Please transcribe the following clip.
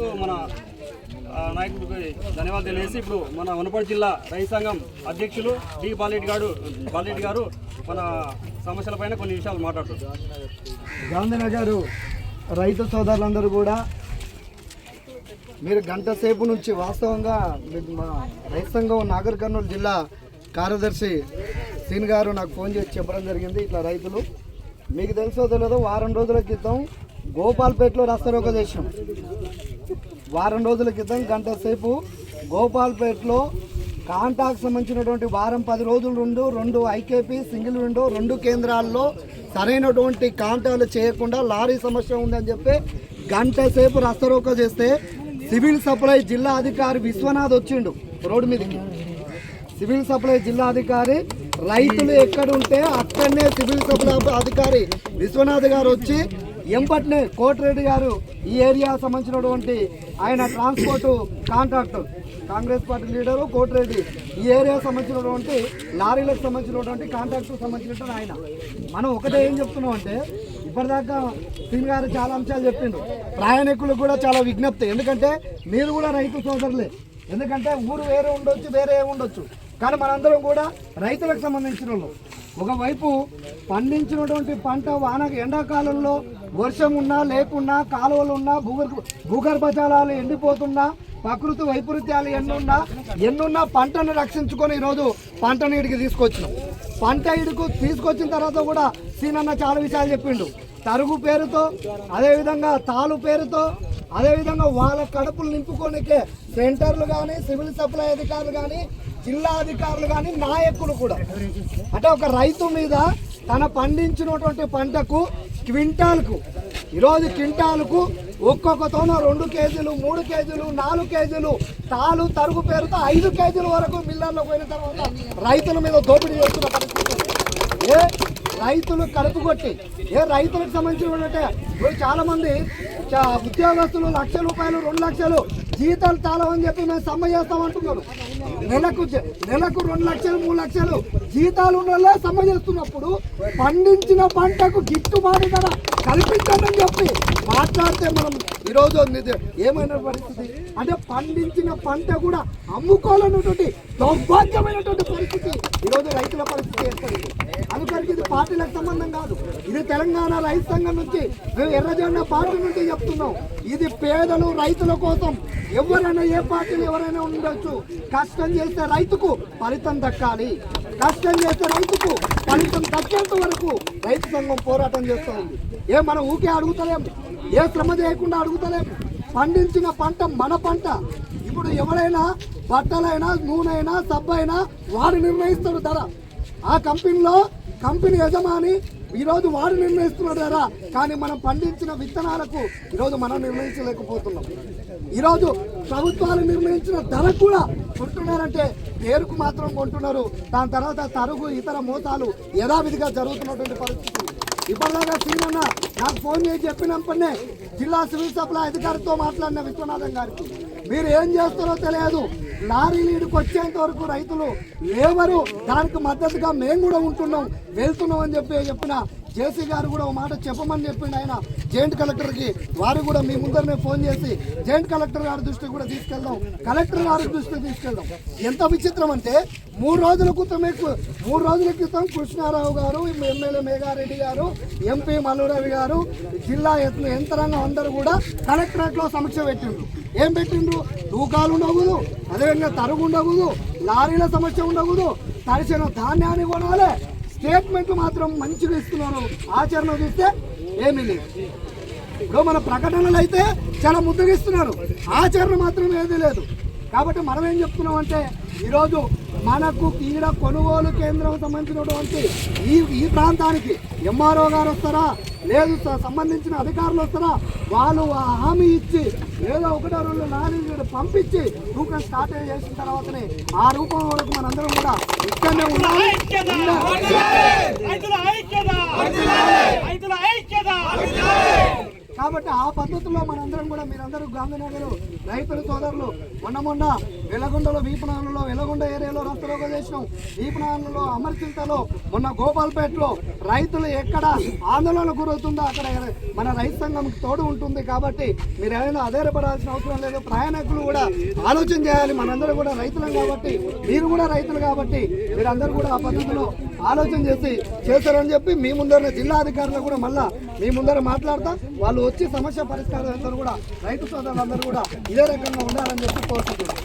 పెద్దలకు మన నాయకుడికి ధన్యవాదాలు తెలియజేసి ఇప్పుడు మన వనపడి జిల్లా రైతు సంఘం అధ్యక్షులు డి బాలరెడ్డి గారు బాలరెడ్డి గారు మన సమస్యలపైన కొన్ని విషయాలు మాట్లాడుతున్నారు. గాంధీనగర్ రైతు సోదరులందరూ కూడా మీరు గంట సేపు నుంచి వాస్తవంగా మా రైతు సంఘం నాగర్ కర్నూలు జిల్లా కార్యదర్శి సీన్ గారు నాకు ఫోన్ చేసి చెప్పడం జరిగింది. ఇట్లా రైతులు మీకు తెలుసో తెలియదో వారం రోజుల క్రితం గోపాల్పేటలో రస్తరోక చేసాం వారం రోజుల క్రితం గంట సేపు గోపాల్పేటలో కాంటాక్ట్ సంబంధించినటువంటి వారం పది రోజులు రెండు రెండు ఐకేపీ సింగిల్ విండో రెండు కేంద్రాల్లో సరైనటువంటి కాంటాలు చేయకుండా లారీ సమస్య ఉందని చెప్పి గంట సేపు రస్తరోక చేస్తే సివిల్ సప్లై జిల్లా అధికారి విశ్వనాథ్ వచ్చిండు రోడ్డు మీదకి. సివిల్ సప్లై జిల్లా అధికారి రైతులు ఎక్కడుంటే అక్కడనే సివిల్ సప్లై అధికారి విశ్వనాథ్ గారు వచ్చి ఎంపట్నే కోటిరెడ్డి గారు ఈ ఏరియా సంబంధించినటువంటి ఆయన transport contractor Congress party leader Kotireddy. ఈ ఏరియా సంబంధించినటువంటి లారీలకు సంబంధించినటువంటి కాంట్రాక్టర్ సంబంధించినటువంటి ఆయన. మనం ఒకటే ఏం చెప్తున్నాం అంటే ఇప్పటిదాకా సింగ్ గారు చాలా అంశాలు చెప్పిండ్రు. ప్రయాణికులకు కూడా చాలా విజ్ఞప్తి. ఎందుకంటే మీరు కూడా రైతు సోదరులే. ఎందుకంటే ఊరు వేరే ఉండొచ్చు వేరే ఉండొచ్చు కానీ మనందరం కూడా రైతులకు సంబంధించిన వాళ్ళు ఒకవైపు పండించినటువంటి పంట వాన ఎండాకాలంలో వర్షం ఉన్నా లేకున్నా కాలువలు ఉన్నా భూగర్భ భూగర్భ జలాలు ఎండిపోతున్నా ప్రకృతి వైపరీత్యాలు ఎన్నున్నా ఎన్నున్నా పంటను రక్షించుకొని ఈరోజు పంటను ఇడికి తీసుకొచ్చినాం. పంట ఇడుకు తీసుకొచ్చిన తర్వాత కూడా సీనన్న చాలా విషయాలు చెప్పిండు. తరుగు పేరుతో అదేవిధంగా తాలు పేరుతో అదేవిధంగా వాళ్ళ కడుపులు నింపుకోనికే సెంటర్లు కానీ సివిల్ సప్లై అధికారులు కానీ జిల్లా అధికారులు కానీ నాయకులు కూడా. అంటే ఒక రైతు మీద తన పండించినటువంటి పంటకు క్వింటాల్కు ఈరోజు క్వింటాల్కు ఒక్కొక్కతోన రెండు కేజీలు మూడు కేజీలు నాలుగు కేజీలు తాలు తరుగు పేరుతో ఐదు కేజీల వరకు మిల్లర్లో పోయిన తర్వాత రైతుల మీద దోపిడీ చేస్తున్న పరిస్థితి. ఏ రైతులు కలుపు కొట్టి ఏ రైతులకు సంబంధించిన ఇప్పుడు చాలామంది ఉద్యోగస్తులు లక్ష రూపాయలు రెండు లక్షలు జీతాలు తాళమని చెప్పి మేము సమ్మె చేస్తామంటున్నారు నెలకు నెలకు రెండు లక్షలు మూడు లక్షలు జీతాలు ఉన్న వాళ్ళే సమ్మె చేస్తున్నప్పుడు పండించిన పంటకు గిట్టుబాటు ధర. కల్పించమని చెప్పి మాట్లాడితే మనం ఈరోజు నిజ- ఏమైనా పరిస్థితి? అంటే పండించిన పంట కూడా అమ్ముకోవాలన్నటువంటి దౌర్భాగ్యమైనటువంటి పరిస్థితి ఈరోజు రైతుల పరిస్థితి ఏర్పడింది. అందుకని ఇది పార్టీలకు సంబంధం కాదు. ఇది తెలంగాణ రైతు సంఘం నుంచి మేము ఎర్రజెండ పార్టీ నుంచి చెప్తున్నాం. ఇది పేదలు రైతుల కోసం ఎవరైనా ఏ పార్టీలు ఎవరైనా ఉండొచ్చు. కష్టం చేస్తే రైతుకు ఫలితం దక్కాలి. కష్టం చేస్తే రైతుకు ఫలితం దక్కేంత వరకు రైతు సంఘం పోరాటం చేస్తూ ఉంది ఏ మనం ఊకే అడుగుతలేం ఏ శ్రమ చేయకుండా అడుగుతలేం. పండించిన పంట మన పంట. ఇప్పుడు ఎవరైనా బట్టలైనా నూనె అయినా సబ్బు అయినా వాడు నిర్ణయిస్తాడు ధర. ఆ కంపెనీలో కంపెనీ యజమాని ఈరోజు వాడు నిర్ణయిస్తున్నాడు ధర. కానీ మనం పండించిన విత్తనాలకు ఈరోజు మనం నిర్ణయించలేకపోతున్నాం. ఈరోజు ప్రభుత్వాలు నిర్ణయించిన ధర కూడా కొంటున్నారంటే పేరుకు మాత్రం కొంటున్నారు. దాని తర్వాత తరుగు ఇతర మోసాలు యథావిధిగా జరుగుతున్నటువంటి పరిస్థితి. ఇప్పటిలాగా సీనన్న నాకు ఫోన్ చేసి చెప్పినప్పుడే జిల్లా సివిల్ సప్లై అధికారితో మాట్లాడిన విశ్వనాథం గారికి. మీరు ఏం చేస్తారో తెలియదు. లారీ లీడ్కి వచ్చేంత వరకు రైతులు లేవరు. దానికి మద్దతుగా మేము కూడా ఉంటున్నాం వెళ్తున్నాం అని చెప్పి చెప్పిన జేసీ గారు కూడా ఒక మాట చెప్పమని చెప్పిండు ఆయన. జాయింట్ కలెక్టర్కి వారు కూడా మీ ముందరనే ఫోన్ చేసి జాయింట్ కలెక్టర్ గారి దృష్టికి కూడా తీసుకెళ్దాం కలెక్టర్ గారి దృష్టికి తీసుకెళ్దాం. ఎంత విచిత్రం అంటే మూడు రోజుల క్రితమే మూడు రోజుల క్రితం కృష్ణారావు గారు ఎమ్మెల్యే మేఘారెడ్డి గారు ఎంపీ మల్లురవి గారు జిల్లా యంత్రాంగం అందరూ కూడా కలెక్టరేట్లో సమీక్ష పెట్టిండ్రు. ఏం పెట్టిండ్రు? తూకాలు ఉండకూడదు అదేవిధంగా తరుగు ఉండకూడదు లారీల సమస్య ఉండకూడదు తడిసిన ధాన్యాన్ని కొనాలి స్టేట్మెంట్లు మాత్రం మంచిగా ఇస్తున్నారు ఆచరణ చూస్తే ఏమీ లేదు. ఇప్పుడు మన ప్రకటనలు అయితే చాలా ముద్దగిస్తున్నారు ఆచరణ మాత్రం ఏది లేదు. కాబట్టి మనం ఏం చెప్తున్నాం అంటే ఈరోజు మనకు ఈడ కొనుగోలు కేంద్రం సంబంధించినటువంటి ఈ ఈ ప్రాంతానికి ఎంఆర్ఓ గారు వస్తారా? లేదు సంబంధించిన అధికారులు వస్తారా? వాళ్ళు హామీ ఇచ్చి ఏదో ఒకటో రెండు నాలుగు పంపించి తూకం స్టార్ట్ చేసిన తర్వాతనే ఆ రూపం వరకు మనందరం కూడా ఇక్కడనే ఉండాలి ఉండాలి. రైతుల ఐక్యత రైతుల ఐక్యత కాబట్టి ఆ పద్ధతిలో మనందరం కూడా మీరందరూ గాంధీనగర్ రైతుల సోదరులు మొన్న మొన్న వెలగొండలో వీపనాలలో వెలగొండ ఏరియాలో రస్తరోగ చేసినాం. వీపనాలలో అమర్చింతలో మొన్న గోపాల్పేటలో రైతులు ఎక్కడ ఆందోళన గురవుతుందో అక్కడ మన రైతు సంఘం తోడు ఉంటుంది కాబట్టి మీరు ఏమైనా ఆధారపడాల్సిన అవసరం లేదు. ప్రయాణికులు కూడా ఆలోచన చేయాలి. మనందరూ కూడా రైతులం కాబట్టి మీరు కూడా రైతులు కాబట్టి మీరందరూ కూడా ఆ పద్ధతిలో ఆలోచన చేసి చేస్తారని చెప్పి మీ ముందర జిల్లా అధికారులు కూడా మళ్ళా మీ ముందర మాట్లాడతా వాళ్ళు వచ్చి వచ్చి సమస్య పరిష్కారం అందరూ కూడా రైతు సోదరులందరూ కూడా ఇదే రకంగా ఉండాలని చెప్పి కోరుకుంటున్నాం.